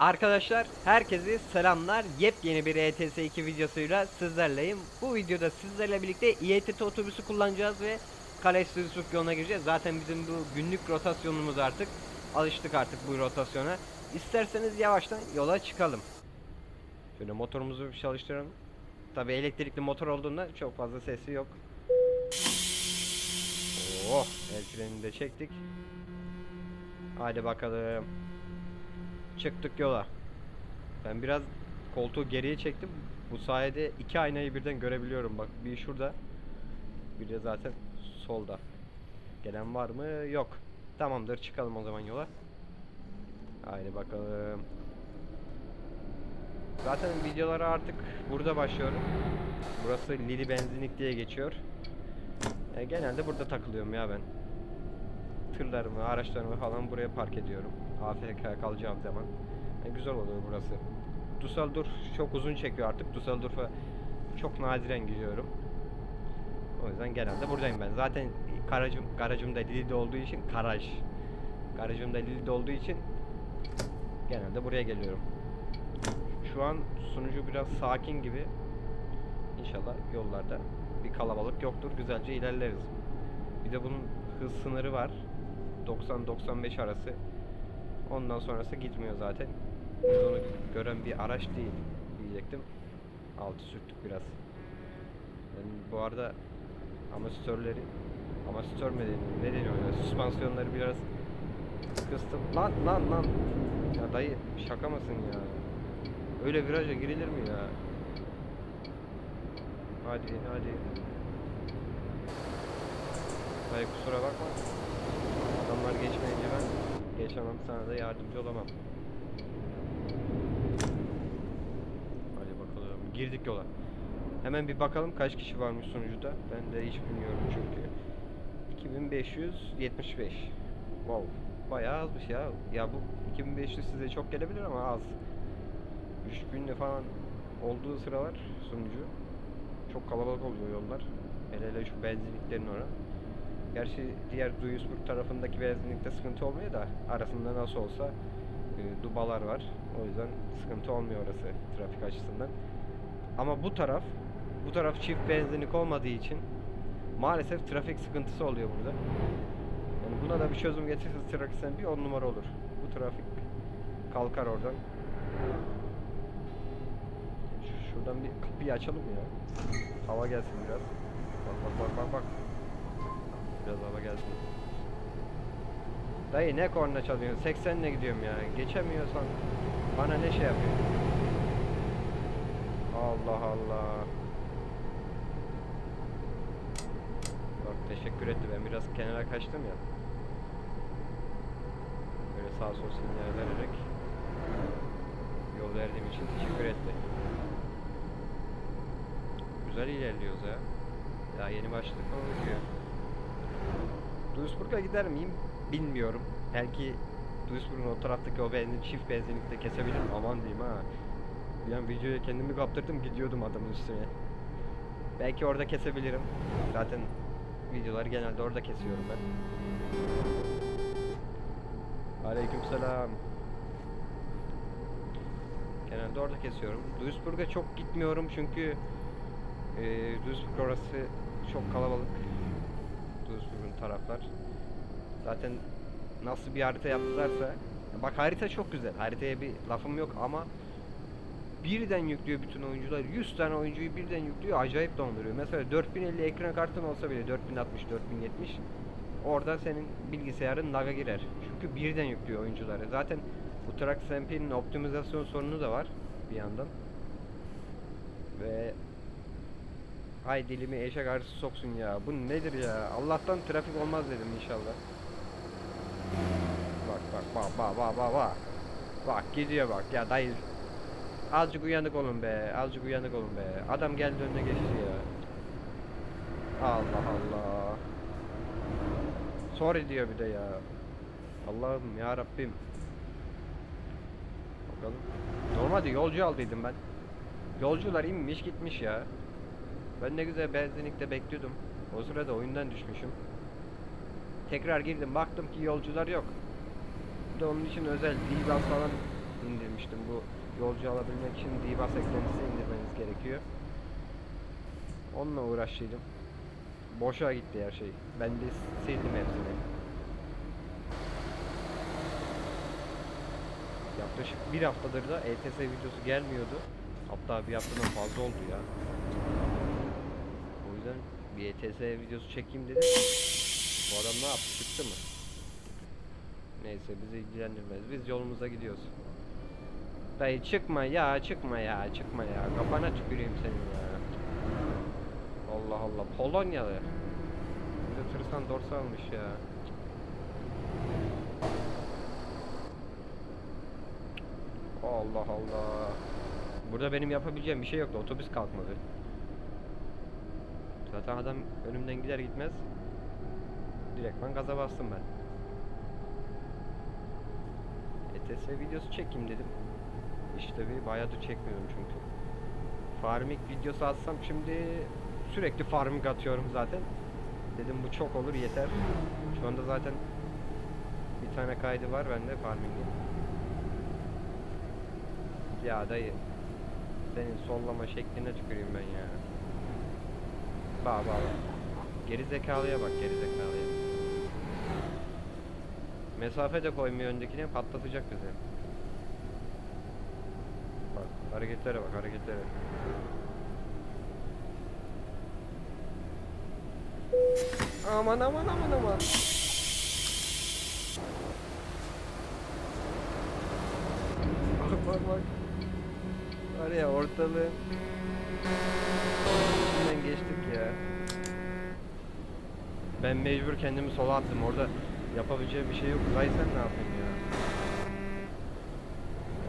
Arkadaşlar herkese selamlar. Yepyeni bir ETS 2 videosuyla sizlerleyim. Bu videoda sizlerle birlikte İETT otobüsü kullanacağız ve Kaleş Sürüsük yoluna gireceğiz. Zaten bizim bu günlük rotasyonumuz artık. Alıştık artık bu rotasyona. İsterseniz yavaştan yola çıkalım. Şöyle motorumuzu bir çalıştıralım. Tabi elektrikli motor olduğunda çok fazla sesi yok. Oh, el de çektik. Haydi bakalım. Çıktık yola. Ben biraz koltuğu geriye çektim. Bu sayede iki aynayı birden görebiliyorum. Bak bir şurada. Bir de zaten solda. Gelen var mı? Yok. Tamamdır çıkalım o zaman yola. Haydi bakalım. Zaten videolara artık burada başlıyorum. Burası Lili Benzinlik diye geçiyor. E, genelde burada takılıyorum ya ben. Tırlarımı, araçlarımı falan buraya park ediyorum. AFK kalacağım zaman. E, güzel oluyor burası. Düsseldorf çok uzun çekiyor artık. Düsseldorf'a çok nadiren gidiyorum. O yüzden genelde buradayım ben. Zaten garajım, garajım da Lili'de olduğu için garaj. Garajım da Lili'de olduğu için genelde buraya geliyorum. Şu an sunucu biraz sakin gibi. İnşallah yollarda bir kalabalık yoktur. Güzelce ilerleriz. Bir de bunun hız sınırı var. 90-95 arası. Ondan sonrası gitmiyor zaten. Biz onu gören bir araç değil diyecektim. Altı sürttük biraz. Ben bu arada amatörleri amatör mü deniyor? Ne deniyor ya? Süspansiyonları biraz kıstım. Lan lan lan. Ya dayı şaka mısın ya? Öyle viraja girilir mi ya? Hadi hadi. Dayı kusura bakma. Adamlar geçmeyince ben geçemem sana da yardımcı olamam. Hadi bakalım. Girdik yola. Hemen bir bakalım kaç kişi varmış sunucuda. Ben de hiç bilmiyorum çünkü. 2575. Wow. Bayağı azmış ya. Ya bu 2500 size çok gelebilir ama az. 3000'le falan olduğu sıralar sunucu. Çok kalabalık oluyor yollar. Hele hele şu benzinliklerin orası. Gerçi diğer Duisburg tarafındaki benzinlikte sıkıntı olmuyor da arasında nasıl olsa e, dubalar var. O yüzden sıkıntı olmuyor orası trafik açısından. Ama bu taraf bu taraf çift benzinlik olmadığı için maalesef trafik sıkıntısı oluyor burada. Yani buna da bir çözüm getirirse trafiksen bir on numara olur. Bu trafik kalkar oradan. Şuradan bir kapıyı açalım ya. Hava gelsin biraz. Bak bak bak bak bak. Biraz hava gelsin. Dayı ne korna çalıyorsun? 80 ile gidiyorum ya. Geçemiyorsan bana ne şey yapıyorsun? Allah Allah. Bak teşekkür etti. Ben biraz kenara kaçtım ya. Böyle sağ sol sinyal vererek yol verdiğim için teşekkür etti. Güzel ilerliyoruz ya. Daha yeni başladık ama gidiyor. Duisburg'a gider miyim bilmiyorum. Belki Duisburg'un o taraftaki o benzin çift benzinlikte kesebilirim. Aman diyeyim ha. Bir an videoya kendimi kaptırdım gidiyordum adamın üstüne. Belki orada kesebilirim. Zaten videoları genelde orada kesiyorum ben. Aleykümselam. Genelde orada kesiyorum. Duisburg'a çok gitmiyorum çünkü e, Duisburg orası çok kalabalık. Taraflar. Zaten nasıl bir harita yaptılarsa bak harita çok güzel. Haritaya bir lafım yok ama birden yüklüyor bütün oyuncular. 100 tane oyuncuyu birden yüklüyor. Acayip donduruyor. Mesela 4050 ekran kartın olsa bile 4060 4070 orada senin bilgisayarın lag'a girer. Çünkü birden yüklüyor oyuncuları. Zaten bu Trax MP'nin optimizasyon sorunu da var bir yandan. Ve Ay dilimi eşek arısı soksun ya. Bu nedir ya? Allah'tan trafik olmaz dedim inşallah. Bak bak bak bak bak bak bak. Bak gidiyor bak ya dayı. Azıcık uyanık olun be. Azıcık uyanık olun be. Adam geldi önüne geçti ya. Allah Allah. Sorry diyor bir de ya. Allah'ım ya Rabbim. Bakalım. Normalde yolcu aldıydım ben. Yolcular inmiş gitmiş ya. Ben ne güzel benzinlikte bekliyordum. O sırada oyundan düşmüşüm. Tekrar girdim baktım ki yolcular yok. Bir de onun için özel Dilgaz falan indirmiştim. yolcu alabilmek için DBus eklentisi indirmeniz gerekiyor. Onunla uğraştıydım. Boşa gitti her şey. Ben de sildim hepsini. Yaklaşık bir haftadır da ETS videosu gelmiyordu. Hatta bir haftadan fazla oldu ya. Bir videosu çekeyim dedim. Bu adam ne yaptı? Çıktı mı? Neyse bizi ilgilendirmez. Biz yolumuza gidiyoruz. Dayı çıkma ya, çıkma ya, çıkma ya. Kafana tüküreyim senin ya. Allah Allah. Polonyalı. Bir de tırsan dorsalmış ya. Allah Allah. Burada benim yapabileceğim bir şey yoktu. Otobüs kalkmadı. Zaten adam önümden gider gitmez direktman gaza bastım ben. ETS videosu çekeyim dedim. İşte bir bayağıdır çekmiyorum çünkü. Farming videosu atsam şimdi sürekli farming atıyorum zaten. Dedim bu çok olur yeter. Şu anda zaten bir tane kaydı var bende farming'in. Ya dayı senin sollama şekline tüküreyim ben ya. Bak bak bak. Geri zekalıya bak geri zekalıya. Mesafe de koymuyor öndekine patlatacak bizi. Bak hareketlere bak hareketlere. Aman aman aman aman. Bak bak bak. Var ya ortalığı geçtik ya. Ben mecbur kendimi sola attım. Orada yapabileceğim bir şey yok. Zay sen ne yapayım ya?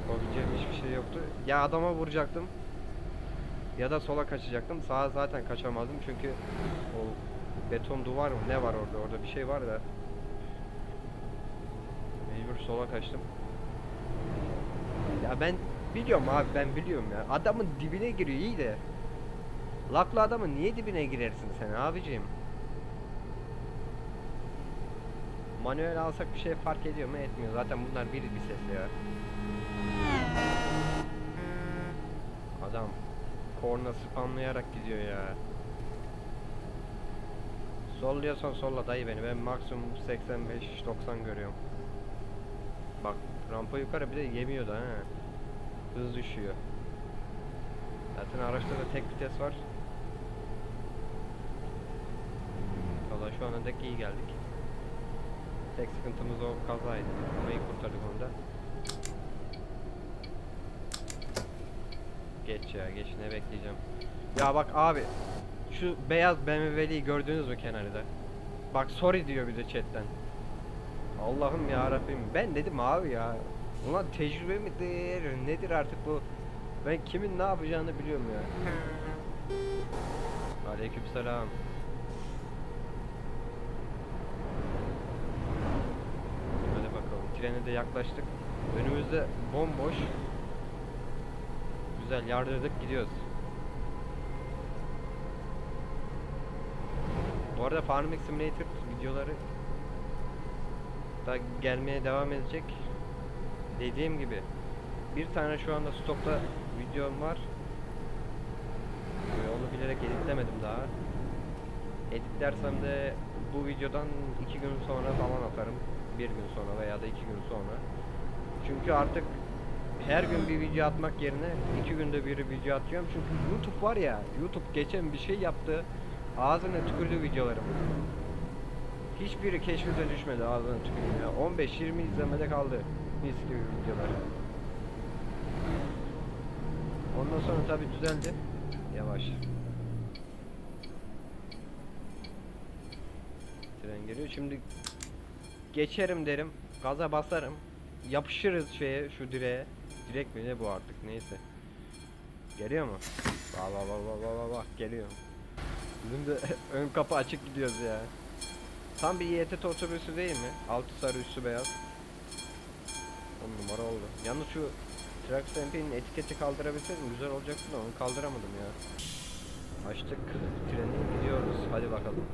Yapabileceğim hiçbir şey yoktu. Ya adama vuracaktım. Ya da sola kaçacaktım. Sağa zaten kaçamazdım çünkü o beton duvar mı ne var orada? Orada bir şey var da. Mecbur sola kaçtım. Ya ben biliyorum abi ben biliyorum ya. Adamın dibine giriyor iyi de. Laklı adamın niye dibine girersin sen abicim? Manuel alsak bir şey fark ediyor mu etmiyor. Zaten bunlar bir bir ses ya. Adam korna spamlayarak gidiyor ya. Solluyorsan solla dayı beni. Ben maksimum 85-90 görüyorum. Bak rampa yukarı bir de yemiyor da ha. Hız düşüyor. Zaten araçta da tek vites var. Valla şu ana dek iyi geldik. Tek sıkıntımız o kazaydı. Orayı kurtardık onda. Geç ya geç ne bekleyeceğim. Ya bak abi şu beyaz BMW'liyi gördünüz mü kenarda? Bak sorry diyor bir de chatten. Allah'ım ya Rabbim. Ben dedim abi ya. Ulan tecrübe midir? Nedir artık bu? Ben kimin ne yapacağını biliyorum ya. Aleykümselam. Hadi bakalım. Trene de yaklaştık. Önümüzde bomboş. Güzel yardırdık gidiyoruz. Bu arada Farming Simulator videoları da gelmeye devam edecek. Dediğim gibi bir tane şu anda stokta videom var. Onu bilerek editlemedim daha. Editlersem de bu videodan iki gün sonra falan atarım. Bir gün sonra veya da iki gün sonra. Çünkü artık her gün bir video atmak yerine iki günde bir video atıyorum. Çünkü YouTube var ya, YouTube geçen bir şey yaptı. Ağzına tükürdü videolarım. Hiçbiri keşfete düşmedi ağzına ya. 15-20 izlemede kaldı mis gibi videolar. Ondan sonra tabi düzeldi. Yavaş. Tren geliyor. Şimdi geçerim derim. Gaza basarım. Yapışırız şeye şu direğe. Direk mi ne bu artık neyse. Geliyor mu? Bak bak bak bak bak bak geliyor. Bizim de ön kapı açık gidiyoruz ya. Tam bir YTT otobüsü değil mi? Altı sarı üstü beyaz. 10 numara oldu. Yalnız şu Trax MP'nin etiketi kaldırabilseydim güzel olacaktı da onu kaldıramadım ya. Açtık treni gidiyoruz. Hadi bakalım.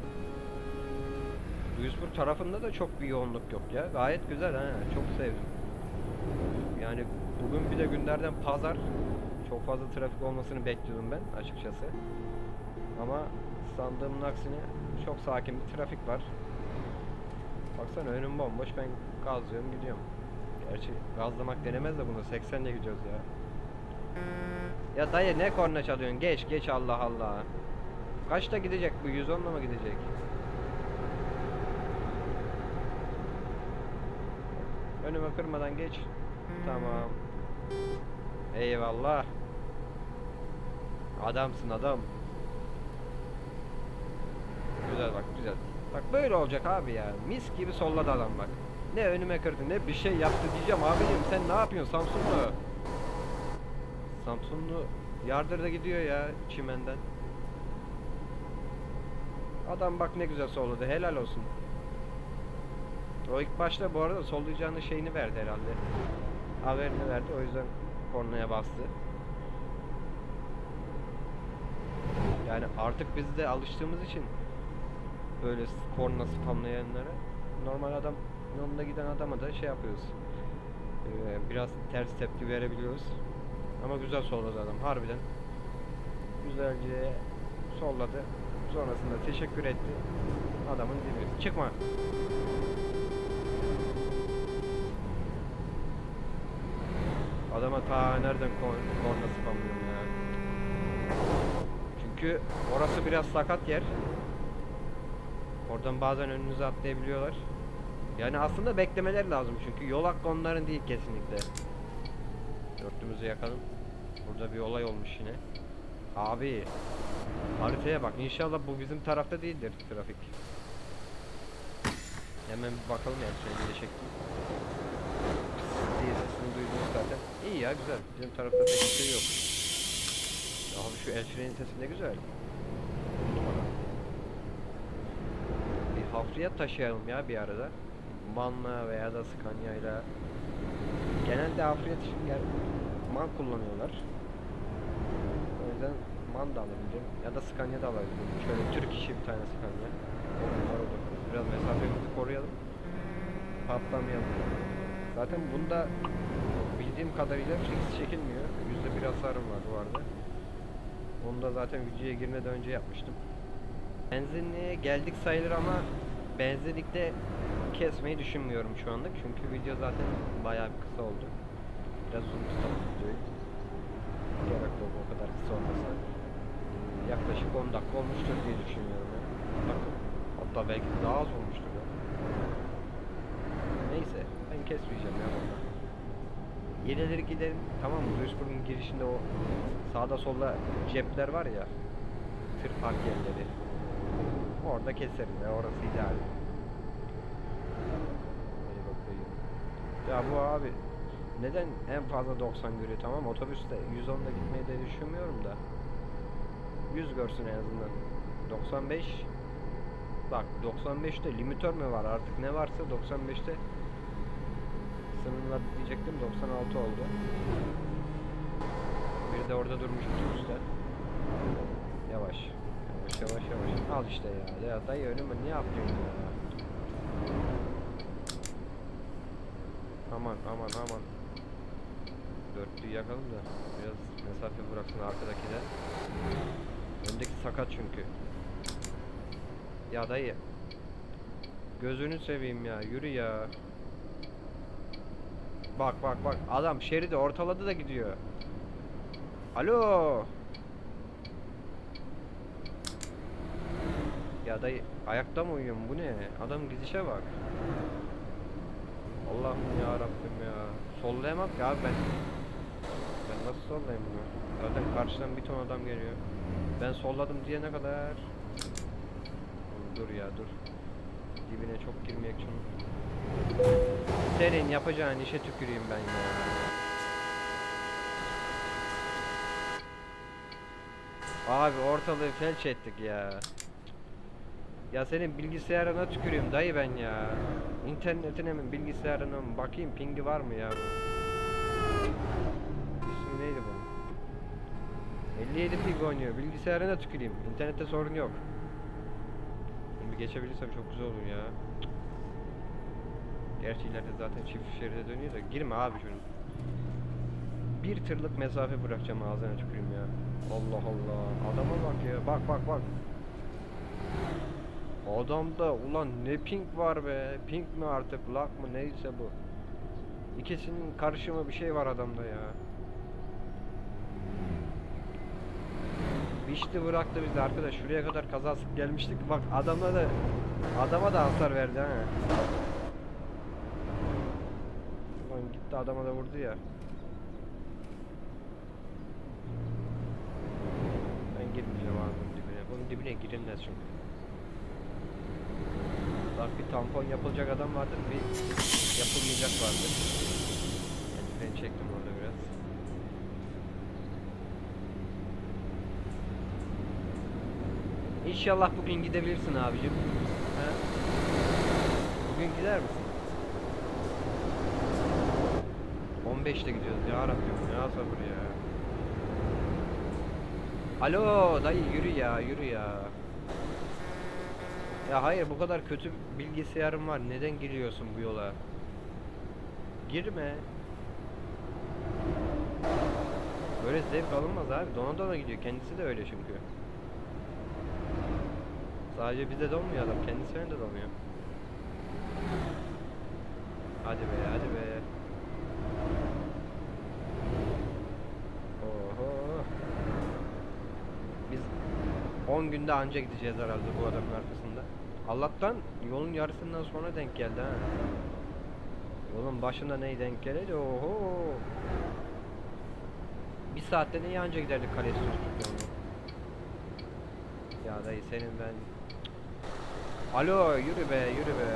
Duisburg tarafında da çok bir yoğunluk yok ya. Gayet güzel ha. Çok sevdim. Yani bugün bir de günlerden pazar. Çok fazla trafik olmasını bekliyordum ben açıkçası. Ama sandığımın aksine çok sakin bir trafik var. Baksana önüm bomboş ben gazlıyorum gidiyorum. Gerçi gazlamak denemez de bunu 80 ile gidiyoruz ya. Ya dayı ne korna çalıyorsun? Geç geç Allah Allah. Kaçta gidecek bu? 110'la mı gidecek? Önüme kırmadan geç. Tamam. Eyvallah. Adamsın adam. Güzel bak güzel. Bak böyle olacak abi ya. Mis gibi solladı adam bak. Ne önüme kırdı ne bir şey yaptı diyeceğim abicim sen ne yapıyorsun Samsunlu? Samsunlu yardır da gidiyor ya çimenden. Adam bak ne güzel solladı helal olsun. O ilk başta bu arada sollayacağının şeyini verdi herhalde. Haberini verdi o yüzden kornaya bastı. Yani artık biz de alıştığımız için böyle korna spamlayanlara normal adam yolunda giden adama da şey yapıyoruz. Ee, biraz ters tepki verebiliyoruz. Ama güzel solladı adam harbiden. Güzelce solladı. Sonrasında teşekkür etti. Adamın dibi. Çıkma. Adama ta nereden ko- korna spamlıyorum ya. Çünkü orası biraz sakat yer. Oradan bazen önünüze atlayabiliyorlar. Yani aslında beklemeler lazım çünkü yol hakkı onların değil kesinlikle. Dörtlümüzü yakalım. Burada bir olay olmuş yine. Abi haritaya bak inşallah bu bizim tarafta değildir trafik. Hemen bir bakalım ya şöyle çektim. Diye sesini duydunuz zaten. İyi ya güzel. Bizim tarafta pek bir şey yok. Abi şu el sesi ne güzel. Bir hafriyat taşıyalım ya bir arada. Manla veya da Scania'yla. Genelde hafriyat için yer man kullanıyorlar. O yüzden man da alabilirim. Ya da Scania da alabilirim. Şöyle Türk işi bir tane Scania. On numara olur. Biraz mesafemizi koruyalım. Patlamayalım. Zaten bunda bildiğim kadarıyla fix çekilmiyor. Yüzde bir hasarım var bu arada. Onu da zaten videoya girmeden önce yapmıştım. Benzinliğe geldik sayılır ama benzinlikte kesmeyi düşünmüyorum şu anlık. Çünkü video zaten bayağı bir kısa oldu. Biraz uzun tutalım videoyu. Gerek yok o kadar kısa olmasa. Yaklaşık 10 dakika olmuştur diye düşünüyorum. ya. Bakın. Hatta belki daha az olmuştur. Neyse ben kesmeyeceğim ya burada. Yenileri gidelim tamam mı? Duisburg'un girişinde o sağda solda cepler var ya tır park yerleri. Orada keserim ya orası ideal. Ya bu abi neden en fazla 90 görüyor tamam otobüste 110'da gitmeyi de düşünmüyorum da 100 görsün en azından 95 bak 95'te limitör mü var artık ne varsa 95'te sınırladı diyecektim 96 oldu. Bir de orada durmuş otobüste yavaş yavaş yavaş yavaş. Al işte ya ya dayı önüme ne yapıyorsun ya? Aman aman aman. Dörtlüyü yakalım da biraz mesafe bıraksın arkadakiler öndeki sakat çünkü. Ya dayı gözünü seveyim ya yürü ya Bak bak bak adam şeridi ortaladı da gidiyor. Alo. Ya dayı ayakta mı uyuyorum bu ne? Adam gidişe bak. Allah'ım ya Rabbim ya. Sollayamam abi ben. Ben nasıl sollayayım bunu? Zaten karşıdan bir ton adam geliyor. Ben solladım diye ne kadar? Dur ya dur. Dibine çok girmeyek şunu. Senin yapacağın işe tüküreyim ben ya. Abi ortalığı felç ettik ya. Ya senin bilgisayarına tüküreyim dayı ben ya. İnternetine mi bilgisayarına mı bakayım pingi var mı ya? İsmi neydi bunun? 57 ping oynuyor. Bilgisayarına tüküreyim. İnternette sorun yok. Bir geçebilirsem çok güzel olur ya. Gerçi ileride zaten çift şeride dönüyor da girme abi şunu. Bir tırlık mesafe bırakacağım ağzına tüküreyim ya. Allah Allah. Adama bak ya. Bak bak bak. Adamda ulan ne pink var be. Pink mi artık lak mı neyse bu. İkisinin karışımı bir şey var adamda ya. Bişti bıraktı bizi arkadaş. Şuraya kadar kazasız gelmiştik. Bak adama da adama da hasar verdi ha. Gitti adama da vurdu ya. Ben girmeyeceğim abi bunun dibine. Bunun dibine girilmez çünkü. Bak bir tampon yapılacak adam vardır, bir yapılmayacak vardır. Yani ben çektim orada biraz. İnşallah bugün gidebilirsin abicim. Ha? Bugün gider misin? 15'te gidiyoruz ya Rabbim ya sabır ya. Alo dayı yürü ya yürü ya. Ya hayır bu kadar kötü bilgisayarım var. Neden giriyorsun bu yola? Girme. Böyle zevk alınmaz abi. Dona dona gidiyor. Kendisi de öyle çünkü. Sadece bize donmuyor adam. Kendisine de donuyor. Hadi be hadi be. Oho. Biz 10 günde anca gideceğiz herhalde bu adamın arkasında. Allah'tan yolun yarısından sonra denk geldi ha. Yolun başında ney denk geldi oho. Bir saatte ne anca giderdik kalesi üstü Ya dayı senin ben Alo yürü be yürü be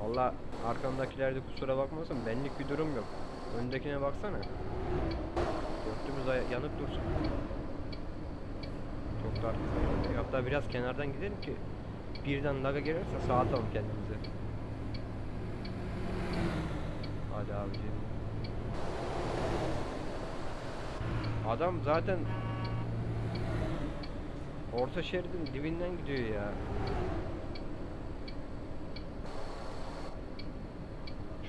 Valla arkamdakilerde kusura bakmasın benlik bir durum yok Öndekine baksana Dörtümüz aya- yanık dursun Çok da arkasına yok. Hatta biraz kenardan gidelim ki Birden laga girerse sağa atalım kendimizi Hadi abiciğim Adam zaten Orta şeridin dibinden gidiyor ya.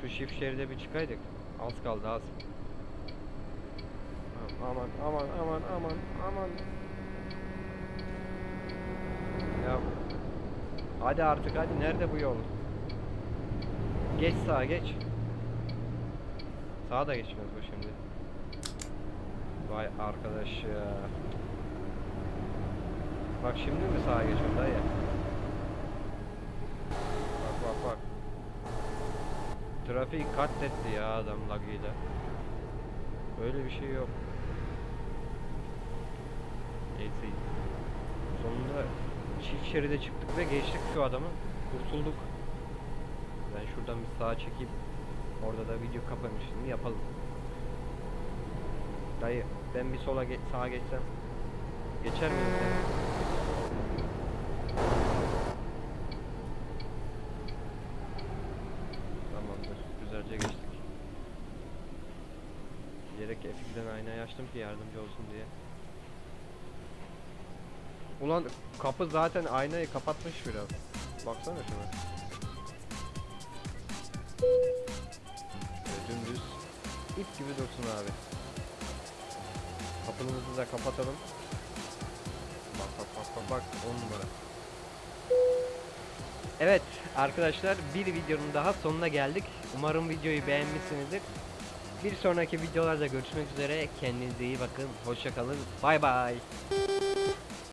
Şu çift şeride bir çıkaydık. Az kaldı az. Aman aman aman aman aman. Ya. Hadi artık hadi nerede bu yol? Geç sağa geç. Sağa da geçmez bu şimdi. Vay arkadaş ya. Bak şimdi mi sağa geçiyorum dayı? Bak bak bak. Trafiği katletti ya adam lagıyla. Böyle bir şey yok. Neyse. Sonunda çift şeride çıktık ve geçtik şu adamı. Kurtulduk. Ben şuradan bir sağa çekeyim. Orada da video kapanışını yapalım. Dayı ben bir sola ge sağa geçsem geçer miyim sen? Tamamdır. Güzelce geçtik. Bilerek F2'den aynayı açtım ki yardımcı olsun diye. Ulan kapı zaten aynayı kapatmış biraz. Baksana şuna. Böyle dümdüz ip gibi dursun abi. Kapımızı da kapatalım. Bak bak bak bak bak 10 numara. Evet arkadaşlar bir videonun daha sonuna geldik. Umarım videoyu beğenmişsinizdir. Bir sonraki videolarda görüşmek üzere. Kendinize iyi bakın. Hoşça kalın. Bay bay.